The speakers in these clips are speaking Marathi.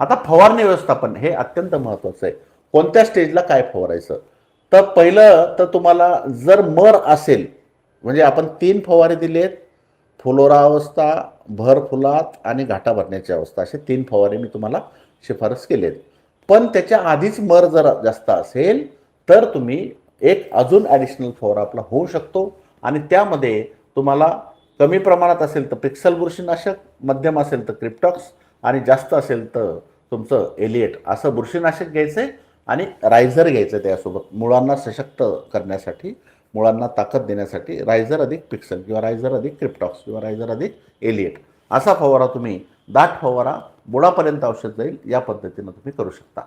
आता फवारणी व्यवस्थापन हे अत्यंत महत्वाचं आहे. कोणत्या स्टेजला काय फवारायचं? तर पहिलं तर तुम्हाला जर मर असेल म्हणजे आपण तीन फवारे दिलेत फुलोरा अवस्था भर फुलात आणि घाटा भरण्याची अवस्था असे तीन फवारे मी तुम्हाला शिफारस केलेत. पण त्याच्या आधीच मर जर जास्त असेल तर तुम्ही एक अजून ॲडिशनल फवारा आपला होऊ शकतो आणि त्यामध्ये तुम्हाला कमी प्रमाणात असेल तर पिक्सल बुरशीनाशक मध्यम असेल तर क्रिप्टॉक्स आणि जास्त असेल तर तुमचं एलिएट असं बुरशीनाशक घ्यायचं आहे आणि रायझर घ्यायचं त्यासोबत. मुळांना सशक्त करण्यासाठी मुळांना ताकद देण्यासाठी रायझर अधिक पिक्सल किंवा रायझर अधिक क्रिप्टॉक्स किंवा रायझर अधिक एलिएट असा फवारा तुम्ही दाट फवारा बुडापर्यंत औषध जाईल या पद्धतीनं तुम्ही करू शकता.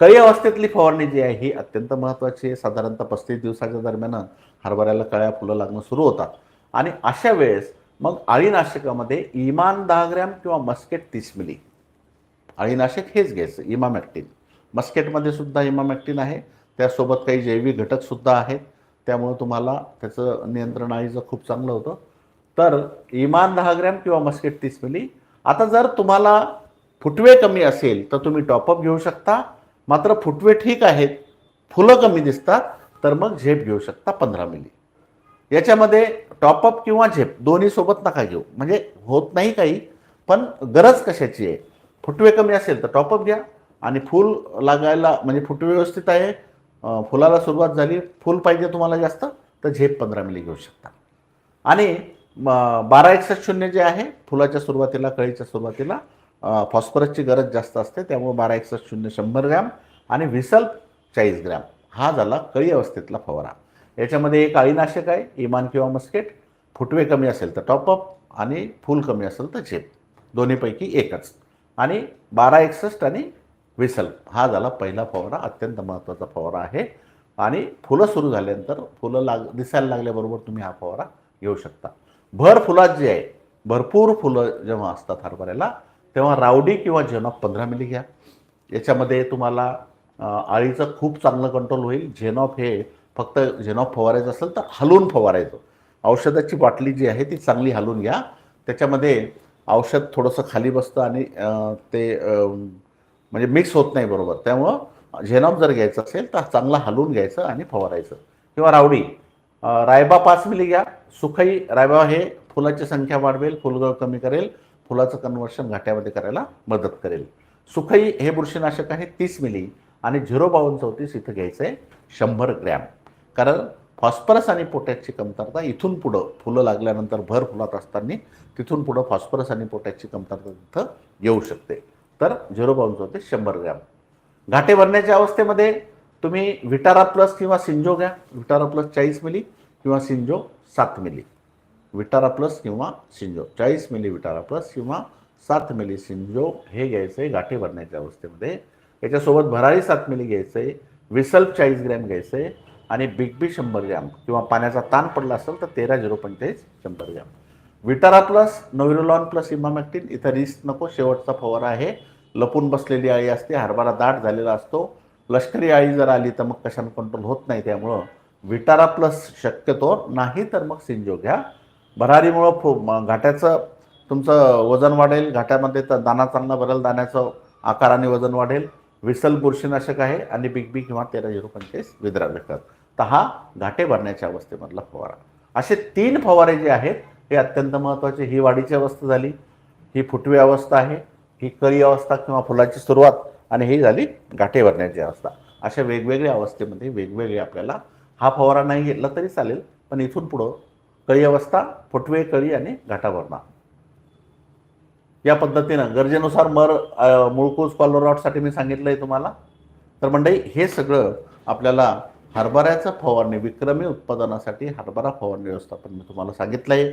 कळी अवस्थेतली फवारणी जी आहे ही अत्यंत महत्त्वाची आहे. साधारणतः पस्तीस दिवसाच्या दरम्यान हरभऱ्याला कळ्या फुलं लागणं सुरू होतात. आणि अशा वेळेस मग अळीनाशकामध्ये इमान दहा ग्रॅम किंवा मस्केट तीस मिली. अळीनाशक हेच घ्यायचं इमामॅक्टिन. मस्केटमध्ये सुद्धा इमामॅक्टिन आहे. त्यासोबत काही जैविक घटकसुद्धा आहेत. त्यामुळं तुम्हाला त्याचं नियंत्रण आईचं खूप चांगलं होतं. तर इमान दहा ग्रॅम किंवा मस्केट तीस मिली. आता जर तुम्हाला फुटवे कमी असेल तर तुम्ही टॉपअप घेऊ शकता. मात्र फुटवे ठीक आहेत. फुलं कमी दिसतात. तर मग झेप घेऊ शकता पंधरा मिली. याच्यामध्ये टॉपअप किंवा झेप दोन्ही सोबत नका घेऊ. म्हणजे होत नाही काही पण गरज कशाची आहे? फुटवे कमी असेल तर टॉपअप घ्या आणि फूल लागायला म्हणजे फुटवे व्यवस्थित आहे फुलाला सुरुवात झाली फूल पाहिजे तुम्हाला जास्त तर झेप पंधरा मिली घेऊ शकता. आणि बारा एकसष्ट शून्य जे आहे फुलाच्या सुरुवातीला कळीच्या सुरुवातीला फॉस्फरसची गरज जास्त असते त्यामुळे बारा एकसष्ट शून्य शंभर ग्रॅम आणि व्हिसल चाळीस ग्रॅम. हा झाला कळी अवस्थेतला फवारा. याच्यामध्ये एक अळीनाशक आहे इमान किंवा मस्केट. फुटवे कमी असेल तर टॉपअप आणि फूल कमी असेल तर झेप. दोन्हीपैकी एकच. आणि बारा एकसष्ट आणि विसल. हा झाला पहिला फवारा अत्यंत महत्त्वाचा फवारा आहे. आणि फुलं सुरू झाल्यानंतर फुलं लाग दिसायला लागल्याबरोबर तुम्ही हा फवारा घेऊ शकता. भर फुलात जे आहे भरपूर फुलं जेव्हा असतात हरभऱ्याला तेव्हा रावडी किंवा झेनॉफ पंधरा मिली घ्या. याच्यामध्ये तुम्हाला आळीचं खूप चांगलं कंट्रोल होईल. झेनॉफ हे फक्त झेनॉफ फवारायचं असेल तर हलवून फवारायचं. औषधाची बाटली जी आहे ती चांगली हलवून घ्या. त्याच्यामध्ये औषध थोडंसं खाली बसतं आणि ते म्हणजे मिक्स होत नाही बरोबर. त्यामुळं झेनॉफ जर घ्यायचं असेल तर चांगला हलवून घ्यायचं आणि फवारायचं. किंवा रावडी. रायबा पाच मिली घ्या. सुखई रायबा हे फुलाची संख्या वाढवेल फुलगळ कमी करेल फुलाचं कन्वर्शन घाट्यामध्ये करायला मदत करेल. सुखई हे बुरशीनाशक आहे तीस मिली. आणि झिरो बावन्न चौतीस इथं घ्यायचं आहे शंभर ग्रॅम. कारण फॉस्फरस आणि पोटॅशची कमतरता इथून पुढं फुलं लागल्यानंतर भर फुलात असताना तिथून पुढं फॉस्फरस आणि पोटॅशची कमतरता तिथं येऊ शकते. तर झिरो बावन्न होते शंभर ग्रॅम. घाटे भरण्याच्या अवस्थेमध्ये तुम्ही विटारा प्लस किंवा सिंजो घ्या. विटारा प्लस चाळीस मिली किंवा सिंजो सात मिली. विटारा प्लस किंवा सिंजो. चाळीस मिली विटारा प्लस किंवा सात मिली सिंजो हे घ्यायचं आहे गाठी भरण्याच्या अवस्थेमध्ये. याच्यासोबत भरारी सात मिली घ्यायचं आहे. विसल्फ चाळीस ग्रॅम घ्यायचं आहे. आणि बिग बी शंभर ग्रॅम किंवा पाण्याचा ताण पडला असेल तर तेरा झिरो पंचेचाळीस शंभर gram. Vitara plus नोविरोलॉन plus emamectin इथं रिस्क नको शेवटचा फवारा आहे. लपून बसलेली आळी असते हरभरा दाट झालेला असतो. लष्करी आळी जर आली तर मग कशानं कंट्रोल होत नाही त्यामुळं विटारा प्लस शक्यतो नाही तर मग सिंजो घ्या. भरारीमुळं फु घाट्याचं तुमचं वजन वाढेल. घाट्यामध्ये तर दाना चांगला भरेल दाण्याचं आकाराने वजन वाढेल. विसल बुरशीनाशक आहे आणि बिग बी किंवा तेरा झिरो पंचेस विद्रा भेटतात तहा घाटे भरण्याच्या अवस्थेमधला फवारा. असे तीन फवारे जे आहेत हे अत्यंत महत्त्वाचे. ही वाढीची अवस्था झाली ही फुटवी अवस्था आहे ही कळी अवस्था किंवा फुलाची सुरुवात आणि ही झाली गाठे भरण्याची अवस्था. अशा वेगवेगळ्या अवस्थेमध्ये वेगवेगळे आपल्याला हा फवारा नाही घेतला तरी चालेल पण इथून पुढं कळी अवस्था फुटवे कळी आणि घाटा भरणा. या पद्धतीनं गरजेनुसार मर अ, मुळकूस कॉलरॉटसाठी मी सांगितलं आहे तुम्हाला. तर मंडळी हे सगळं आपल्याला हरभऱ्याचं फवारणी विक्रमी उत्पादनासाठी हरभरा फवारणी व्यवस्थापन मी तुम्हाला सांगितलं आहे